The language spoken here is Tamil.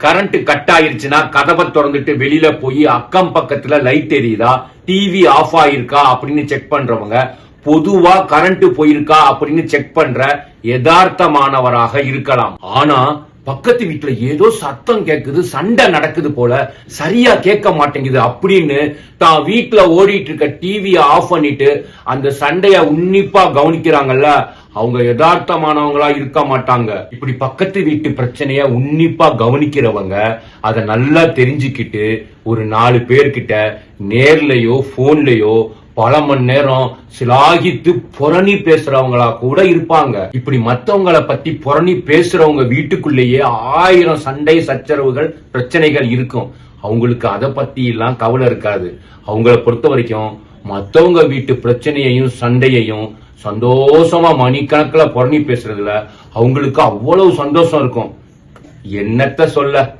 கரண்ட் கட் ஆயிருச்சுன்னா கதவை திறந்துட்டு வெளியில போய் அக்கம் பக்கத்துல லைட் எரியுதா? டிவி ஆஃப் ஆயிருக்கா அப்படின்னு செக் பண்றவங்க பொதுவா கரண்ட் போயிருக்கா அப்படின்னு செக் பண்ற யதார்த்தமானவராக இருக்கலாம். ஆனா பக்கத்து வீட்டுல ஏதோ சத்தம் கேக்குது சண்டை நடக்குது போல சரியா கேட்க மாட்டேங்குது அப்படின்னு தான் வீட்டுல ஓடிட்டு இருக்க டிவியை ஆஃப் பண்ணிட்டு அந்த சண்டைய உன்னிப்பா கவனிக்கிறாங்கல்ல அவங்க யதார்த்தமானவங்களா இருக்க மாட்டாங்க. இப்படி பக்கத்து வீட்டு பிரச்சனைய உன்னிப்பா கவனிக்கிறவங்க அதை நல்லா தெரிஞ்சுக்கிட்டு ஒரு நாலு பேர்கிட்ட நேர்லயோ போன்லயோ பல மணி நேரம் சிலாகித்து புரணி பேசுறவங்களா கூட இருப்பாங்க. இப்படி மத்தவங்களை பத்தி புரணி பேசுறவங்க வீட்டுக்குள்ளேயே ஆயிரம் சண்டை சச்சரவுகள் பிரச்சனைகள் இருக்கும். அவங்களுக்கு அதை பத்தி எல்லாம் கவலை இருக்காது. அவங்கள பொறுத்த வரைக்கும் மத்தவங்க வீட்டு பிரச்சனையையும் சண்டையையும் சந்தோஷமா மணிக்கணக்கில் புரணி பேசுறதுல அவங்களுக்கு அவ்வளவு சந்தோஷம் இருக்கும். என்னத்த சொல்ல?